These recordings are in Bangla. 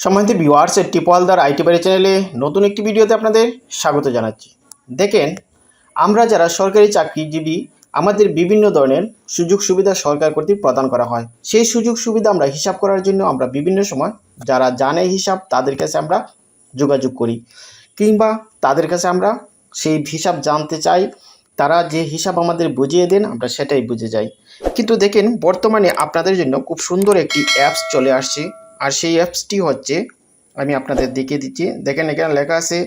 সম্মানিত ভিউয়ার্স টিপওয়ালদার আইটি বাড়ি চ্যানেলে নতুন একটি ভিডিওতে আপনাদের স্বাগত জানাচ্ছি। দেখেন, আমরা যারা সরকারি চাকরিজীবী, আমাদের বিভিন্ন ধরনের সুযোগ সুবিধা সরকার কর্তৃক প্রদান করা হয়। সেই সুযোগ সুবিধা আমরা হিসাব করার জন্য আমরা বিভিন্ন সময় যারা জানে হিসাব, তাদের কাছে আমরা যোগাযোগ করি। কিংবা তাদের কাছে আমরা সেই হিসাব জানতে চাই, তারা যে হিসাব আমাদের বুঝিয়ে দেন, আমরা সেটাই বুঝে যাই। কিন্তু দেখেন, বর্তমানে আপনাদের জন্য খুব সুন্দর একটি অ্যাপস চলে আসছে। আর সেই অ্যাপসটি হচ্ছে, আমি আপনাদের দেখিয়ে দিচ্ছি। দেখেন এখানে লেখা আছে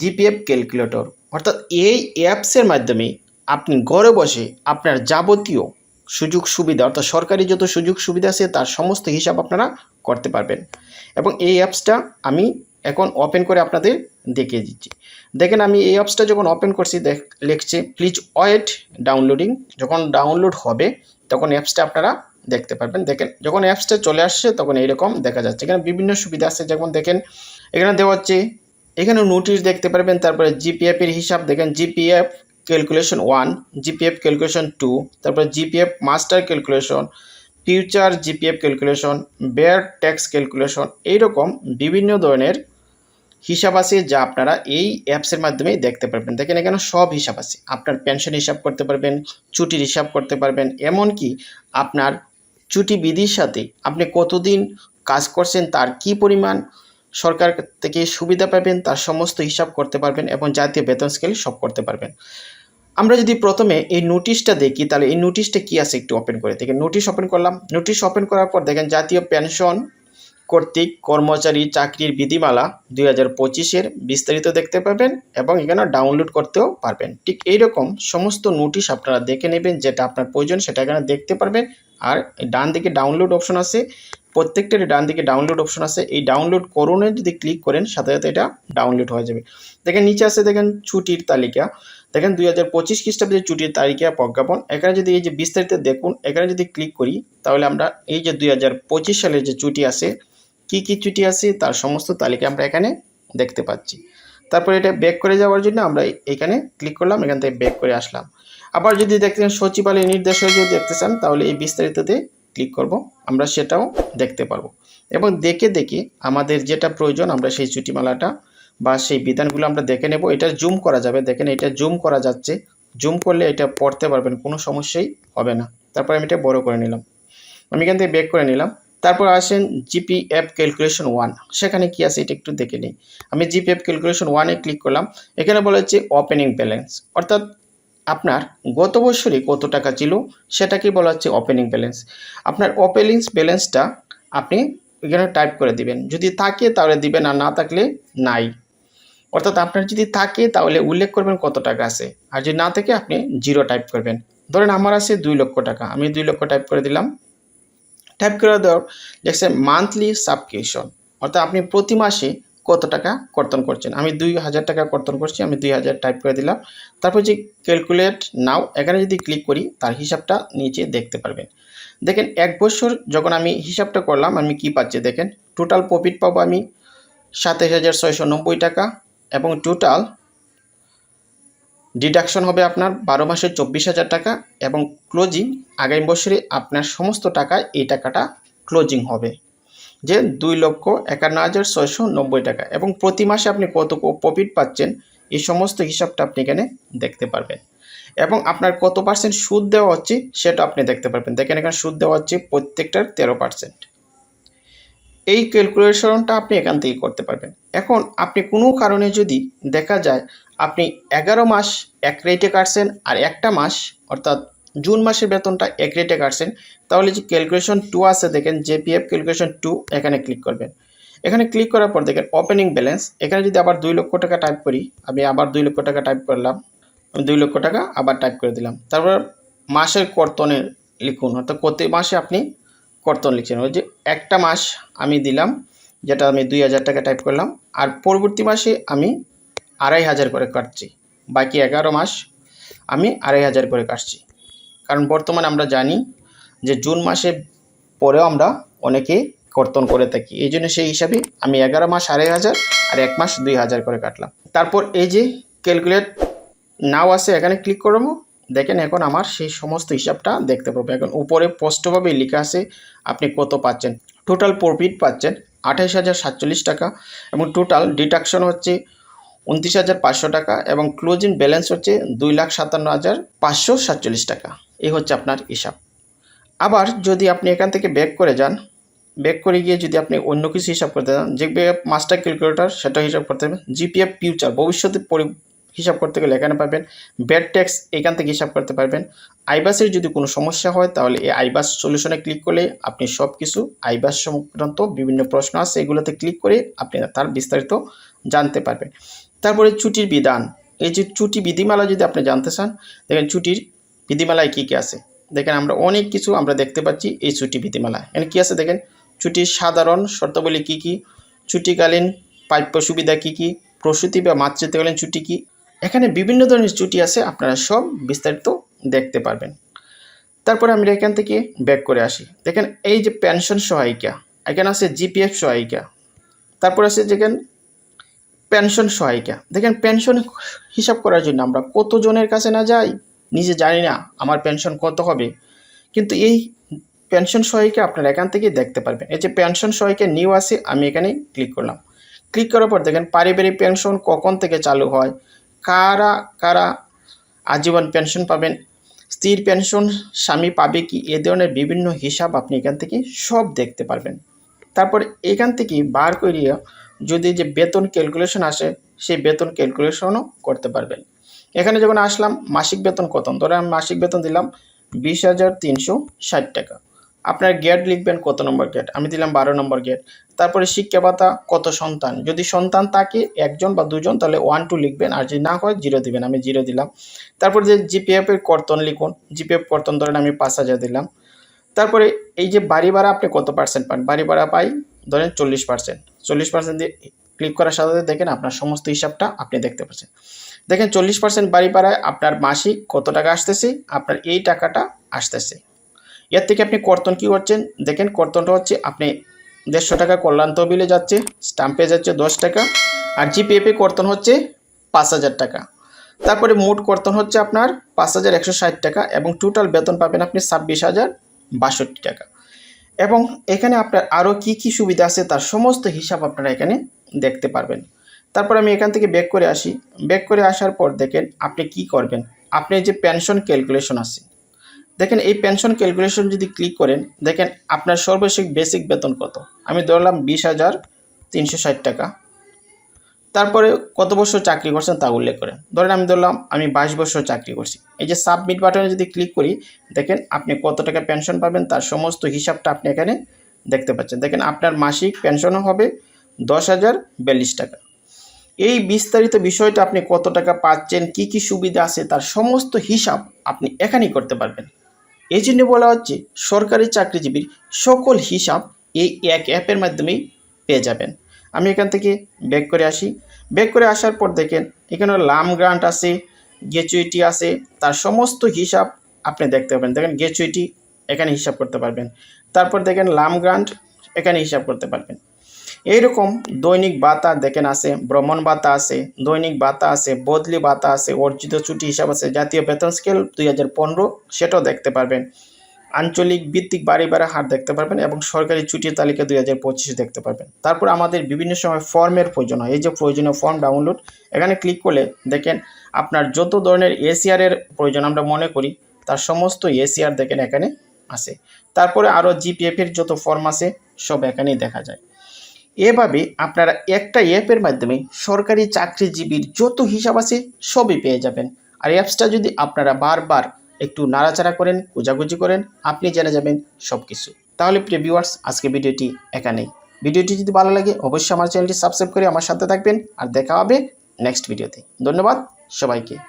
জিপিএফ ক্যালকুলেটর অর্থাৎ এই অ্যাপসের মাধ্যমে আপনি ঘরে বসে আপনার যাবতীয় সুযোগ সুবিধা, অর্থাৎ সরকারি যত সুযোগ সুবিধা আছে, তার সমস্ত হিসাব আপনারা করতে পারবেন। এবং এই অ্যাপসটা আমি এখন ওপেন করে আপনাদের দেখিয়ে দিচ্ছি। দেখেন আমি এই অ্যাপসটা যখন ওপেন করছি, দেখ, লিখছে প্লিজ ওয়েট ডাউনলোডিং যখন ডাউনলোড হবে, তখন অ্যাপসটা আপনারা দেখতে পারবেন। দেখেন, যখন অ্যাপসটা চলে আসছে, তখন এইরকম দেখা যাচ্ছে। এখানে বিভিন্ন সুবিধা আছে। যেমন দেখেন, এখানে দেওয়া হচ্ছে, এখানে নোটিশ দেখতে পারবেন। তারপরে জিপিএফ এর হিসাব দেখেন GPF calculation one GPF calculation two তারপরে GPF master calculation future GPF calculation bear tax calculation এইরকম বিভিন্ন ধরনের হিসাব আছে যা আপনারা এই অ্যাপসের মাধ্যমে দেখতে পারবেন। দেখেন, এখানে সব হিসাব আছে। আপনার পেনশন হিসাব করতে পারবেন, ছুটির হিসাব করতে পারবেন। এমনকি আপনার ছুটি বিধির সাথে আপনি কতদিন কাজ করছেন, তার কি পরিমাণ সরকার থেকে সুবিধা পাবেন, তার সমস্ত হিসাব করতে পারবেন এবং জাতীয় বেতন স্কেল সব করতে পারবেন। আমরা যদি প্রথমে এই নোটিশটা দেখি, তাহলে এই নোটিশটা কি আছে একটু ওপেন করে দেখেন নোটিশ ওপেন করলাম। নোটিশ ওপেন করার পর দেখেন জাতীয় পেনশন কর্তৃক কর্মচারী চাকরির বিধিমালা দুই হাজার পঁচিশের বিস্তারিত দেখতে পাবেন এবং এখানে ডাউনলোড করতেও পারবেন। ঠিক এইরকম সমস্ত নোটিশ আপনারা দেখে নেবেন, যেটা আপনার প্রয়োজন সেটা এখানে দেখতে পারবেন। আর ডান দিকে ডাউনলোড অপশন আছে, প্রত্যেকটারই ডান দিকে ডাউনলোড অপশন আছে। এই ডাউনলোড করুনে যদি ক্লিক করেন, সাথে সাথে এটা ডাউনলোড হয়ে যাবে। দেখেন নিচে আছে দেখেন ছুটির তালিকা। দেখেন দুই হাজার পঁচিশ খ্রিস্টাব্দের ছুটির তালিকা প্রজ্ঞাপন। এখানে যদি এই যে বিস্তারিত দেখুন, এখানে যদি ক্লিক করি, তাহলে আমরা এই যে দুই হাজার পঁচিশ সালের যে ছুটি আছে, কি কি ছুটি আছে, তার সমস্ত তালিকা আমরা এখানে দেখতে পাচ্ছি। তারপরে এটা ব্যাক করে যাওয়ার জন্য আমরা এখানে ক্লিক করলাম, এখান থেকে ব্যাক করে আসলাম। আবার যদি দেখতেন সচিবালয় নির্দেশনা যদি দেখতে চান, তাহলে এই বিস্তারিততে ক্লিক করব, আমরা সেটাও দেখতে পারব। এবং দেখে দেখে আমাদের যেটা প্রয়োজন, আমরা সেই ছুটিমালাটা বা সেই বিধানগুলো আমরা দেখে নেব। এটা জুম করা যাবে, দেখেন এটা জুম করা যাচ্ছে। জুম করলে এটা পড়তে পারবেন, কোনো সমস্যাই হবে না। তারপর আমি এটা বড় করে নিলাম। আমি এখান থেকে ব্যাক করে নিলাম। তারপর আসেন জিপিএফ ক্যালকুলেশন ওয়ান সেখানে কি আছে, এটা একটু দেখে নিই। আমি জিপিএফ ক্যালকুলেশন ওয়ানে ক্লিক করলাম। এখানে বলা হচ্ছে ওপেনিং ব্যালেন্স অর্থাৎ আপনার গত বছরে কত টাকা ছিল, সেটাকে বলা হচ্ছে ওপেনিং ব্যালেন্স আপনার ওপেনিং ব্যালেন্সটা আপনি এখানে টাইপ করে দিবেন। যদি থাকে তাহলে দিবেন, আর না থাকলে নাই। অর্থাৎ আপনার যদি থাকে তাহলে উল্লেখ করবেন কত টাকা আছে। আর যদি না থাকে, আপনি জিরো টাইপ করবেন। ধরেন আমার আছে দুই লক্ষ টাকা। আমি দুই লক্ষ টাইপ করে দিলাম। টাইপ করে দেওয়ার দেখছেন মান্থলি সাবস্ক্রিপশন অর্থাৎ আপনি প্রতি মাসে কত টাকা কর্তন করছেন? আমি দুই হাজার টাকা কর্তন করছি, আমি দুই হাজার টাইপ করে দিলাম। তারপর যে ক্যালকুলেট নাও এখানে যদি ক্লিক করি, তার হিসাবটা নিচে দেখতে পারবেন। দেখেন, এক বছর যখন আমি হিসাবটা করলাম, আমি কি পাচ্ছি দেখেন? টোটাল প্রফিট পাবো আমি সাতাশ হাজার ছয়শো নব্বই টাকা এবং টোটাল ডিডাকশন হবে আপনার বারো মাসে চব্বিশ হাজার টাকা এবং ক্লোজিং আগামী বছরে আপনার সমস্ত টাকা এই টাকাটা ক্লোজিং হবে। যে দুই লক্ষ একান্ন হাজার ছয়শো নব্বই টাকা এবং প্রতি মাসে আপনি কত প্রফিট পাচ্ছেন এই সমস্ত হিসাবটা আপনি এখানে দেখতে পারবেন। এবং আপনার কত পার্সেন্ট সুদ দেওয়া হচ্ছে সেটা আপনি দেখতে পারবেন। দেখেন এখানে সুদ দেওয়া হচ্ছে প্রত্যেকটার তেরো পার্সেন্ট এই ক্যালকুলেশনটা আপনি এখান থেকে করতে পারবেন। এখন আপনি কোনো কারণে যদি দেখা যায় আপনি এগারো মাস এক রেটে কাটছেন আর একটা মাস, অর্থাৎ জুন মাসের বেতনটা এক রেটে কাটছেন, তাহলে যে ক্যালকুলেশন টু আছে দেখেন জেপিএফ ক্যালকুলেশন টু এখানে ক্লিক করবেন। এখানে ক্লিক করার পর দেখেন ওপেনিং ব্যালেন্স এখানে যদি আবার দুই লক্ষ টাকা টাইপ করি, আমি আবার দুই লক্ষ টাকা টাইপ করলাম, আমি দুই লক্ষ টাকা আবার টাইপ করে দিলাম। তারপর মাসের কর্তনের লিখুন, অর্থাৎ প্রতি মাসে আপনি কর্তন লিখছেন। ওই যে একটা মাস আমি দিলাম, যেটা আমি দুই হাজার টাকা টাইপ করলাম, আর পরবর্তী মাসে আমি আড়াই হাজার করে কাটছি। বাকি এগারো মাস আমি আড়াই হাজার করে কাটছি। কারণ বর্তমানে আমরা জানি যে জুন মাসে পরেও আমরা অনেকে কর্তন করে থাকি। এই জন্য সেই হিসাবে আমি এগারো মাস আড়াই হাজার আর এক মাস দুই হাজার করে কাটলাম। তারপর এই যে ক্যালকুলেট নাও আছে, এখানে ক্লিক করব দেখেন এখন আমার সেই সমস্ত হিসাবটা দেখতে পাবো। এখন উপরে স্পষ্টভাবে লেখা আছে, আপনি কত পাচ্ছেন? টোটাল প্রফিট পাচ্ছেন আঠাশ হাজার সাতচল্লিশ টাকা এবং টোটাল ডিডাকশন হচ্ছে উনত্রিশ হাজার পাঁচশো টাকা এবং ক্লোজিং ব্যালেন্স হচ্ছে দুই লাখ সাতান্ন হাজার পাঁচশো সাতচল্লিশ টাকা। এই হচ্ছে আপনার হিসাব। আবার যদি আপনি এখান থেকে ব্যাক করে যান ব্যাক করে গিয়ে যদি আপনি অন্য কিছু হিসাব করতে চান যে মাস্টার ক্যালকুলেটর সেটা হিসাব করতে হবে। জিপিএফ ফিউচার ভবিষ্যতে হিসাব করতে গেলে এখানে পাবেন ব্যাড ট্যাক্স এখান থেকে হিসাব করতে পারবেন। আইবাসের যদি কোনো সমস্যা হয়, তাহলে এই আইবাস সলিউশনে ক্লিক করলে আপনি সব কিছু আইবাস সংক্রান্ত বিভিন্ন প্রশ্ন আছে, এগুলোতে ক্লিক করে আপনি তার বিস্তারিত জানতে পারবেন। তারপরে ছুটির বিধান, এই যে ছুটি বিধিমালা যদি আপনি জানতে চান, দেখেন ছুটির বিধিমালায় কী কী আছে? দেখেন আমরা অনেক কিছু আমরা দেখতে পাচ্ছি এই ছুটি বিধিমালায়। এখানে কী আছে দেখেন? ছুটির সাধারণ শর্তাবলী কী কী? ছুটিকালীন প্রাপ্য সুবিধা কী কী? প্রসূতি বা মাতৃত্বকালীন ছুটি কী? এখানে বিভিন্ন ধরনের ছুটি আছে, আপনারা সব বিস্তারিত দেখতে পারবেন। তারপরে আমরা এখান থেকে ব্যাক করে আসি। দেখেন এই যে পেনশন সহায়িকা, এখানে আছে জিপিএফ সহায়িকা, তারপর আছে যেখানে পেনশন সহায়িকা। দেখেন পেনশন হিসাব করার জন্য আমরা কতজনের কাছে না যাই, নিজে জানি না আমার পেনশন কত হবে। কিন্তু এই পেনশন সহায়িকা আপনারা এখান থেকেই দেখতে পারবেন। এই যে পেনশন সহায়িকা নিউ আছে, আমি এখানে ক্লিক করলাম। ক্লিক করার পর দেখেন পারিবারিক পেনশন কখন থেকে চালু হয় কারা কারা আজীবন পেনশন পাবেন? স্ত্রীর পেনশন, স্বামী পাবে কি? এ ধরনের বিভিন্ন হিসাব আপনি এখান থেকে সব দেখতে পারবেন। তারপর এখান থেকে বার করিয়া যদি যে বেতন ক্যালকুলেশন আসে, সেই বেতন ক্যালকুলেশনও করতে পারবেন। এখানে যখন আসলাম, মাসিক বেতন কত? ধরে আমি মাসিক বেতন দিলাম বিশ হাজার তিনশো ষাট টাকা। আপনার গেট লিখবেন কত নম্বর গেট আমি দিলাম বারো নম্বর গেট তারপরে শিক্ষা ভাতা, কত সন্তান? যদি সন্তান থাকে একজন বা দুজন, তাহলে ওয়ান টু লিখবেন। আর যদি না হয় জিরো দিবেন। আমি জিরো দিলাম। তারপর যে জিপিএফ এর কর্তন লিখুন। জিপিএফ কর্তন ধরেন আমি পাঁচ হাজার দিলাম। তারপরে এই যে বাড়ি ভাড়া, আপনি কত পার্সেন্ট পান? বাড়ি ভাড়া পাই ধরেন চল্লিশ পার্সেন্ট চল্লিশ পার্সেন্ট দিয়ে ক্লিক করার সাথে সাথে দেখেন আপনার সমস্ত হিসাবটা আপনি দেখতে পাচ্ছেন। দেখেন চল্লিশ পার্সেন্ট বাড়ি ভাড়ায় আপনার মাসিক কত টাকা আসতেছে? আপনার এই টাকাটা আসতেছে। এর থেকে আপনি কর্তন কী করছেন? দেখেন, কর্তনটা হচ্ছে আপনি দেড়শো টাকা কল্যাণ তহবিলে যাচ্ছে স্টাম্পে যাচ্ছে দশ টাকা, আর জিপিএফে কর্তন হচ্ছে পাঁচ হাজার টাকা। তারপরে মোট কর্তন হচ্ছে আপনার পাঁচ হাজার একশো ষাট টাকা এবং টোটাল বেতন পাবেন আপনি ছাব্বিশ হাজার বাষট্টি টাকা। এবং এখানে আপনার আরও কি কি সুবিধা আছে তার সমস্ত হিসাব আপনারা এখানে দেখতে পারবেন। তারপর আমি এখান থেকে ব্যাক করে আসি। ব্যাক করে আসার পর দেখেন, আপনি কি করবেন? আপনি যে পেনশন ক্যালকুলেশন আছে দেখেন এই পেনশন ক্যালকুলেশন যদি ক্লিক করেন, দেখেন আপনার সর্বশেষ বেসিক বেতন কত? আমি ধরলাম বিশ হাজার তিনশো ষাট টাকা। তারপরে কত বছর চাকরি করছেন তা উল্লেখ করেন। ধরেন আমি ধরলাম আমি বাইশ বছর চাকরি করছি। এই যে সাবমিট বাটনে যদি ক্লিক করি, দেখেন আপনি কত টাকা পেনশন পাবেন তার সমস্ত হিসাবটা আপনি এখানে দেখতে পাচ্ছেন। দেখেন আপনার মাসিক পেনশনও হবে দশ হাজার বিয়াল্লিশ টাকা। এই বিস্তারিত বিষয়টা আপনি কত টাকা পাচ্ছেন, কি কি সুবিধা আছে তার সমস্ত হিসাব আপনি এখানেই করতে পারবেন। এই জন্য বলা হচ্ছে সরকারি চাকরিজীবীর সকল হিসাব এই এক অ্যাপের মাধ্যমেই পেয়ে যাবেন। আমি এখান থেকে ব্যাক করে আসি। ব্যাক করে আসার পর দেখেন, এখানে লাম গ্রান্ট আছে গ্যাচুইটি আছে, তার সমস্ত হিসাব আপনি দেখতে পাবেন। দেখেন গ্যাচুইটি এখানে হিসাব করতে পারবেন। তারপর দেখেন, লাম গ্রান্ট এখানে হিসাব করতে পারবেন। এইরকম দৈনিক ভাতা দেখেন আছে, ভ্রমণ ভাতা আছে, দৈনিক ভাতা আছে, বদলি ভাতা আছে, অর্জিত ছুটি হিসাব আছে, জাতীয় বেতন স্কেল দুই হাজার পনেরো, সেটাও দেখতে পারবেন। আঞ্চলিক ভিত্তিক বাড়ি ভাড়া হার দেখতে পারবেন এবং সরকারি ছুটির তালিকা দুই হাজার পঁচিশে দেখতে পারবেন। তারপর আমাদের বিভিন্ন সময় ফর্মের প্রয়োজন হয়, এই যে প্রয়োজনীয় ফর্ম ডাউনলোড এখানে ক্লিক করলে দেখেন আপনার যত ধরনের এসিআরের প্রয়োজন আমরা মনে করি, তার সমস্ত এসিআর দেখেন এখানে আছে। তারপরে আরও জিপিএফের যত ফর্ম আছে, সব এখানেই দেখা যায়। এভাবে আপনারা একটা অ্যাপের মাধ্যমে সরকারি চাকরিজীবীর যত হিসাব আছে সবই পেয়ে যাবেন। আর অ্যাপসটা যদি আপনারা বারবার একটু নাড়াচাড়া করেন, খোঁজাখুঁজি করেন, আপনি জেনে যাবেন সব কিছু তাহলে প্রিয় ভিউয়ার্স আজকে ভিডিওটি এখানেই। ভিডিওটি যদি ভালো লাগে, অবশ্যই আমার চ্যানেলটি সাবস্ক্রাইব করে আমার সাথে থাকবেন। আর দেখা হবে নেক্সট ভিডিওতে ধন্যবাদ সবাইকে।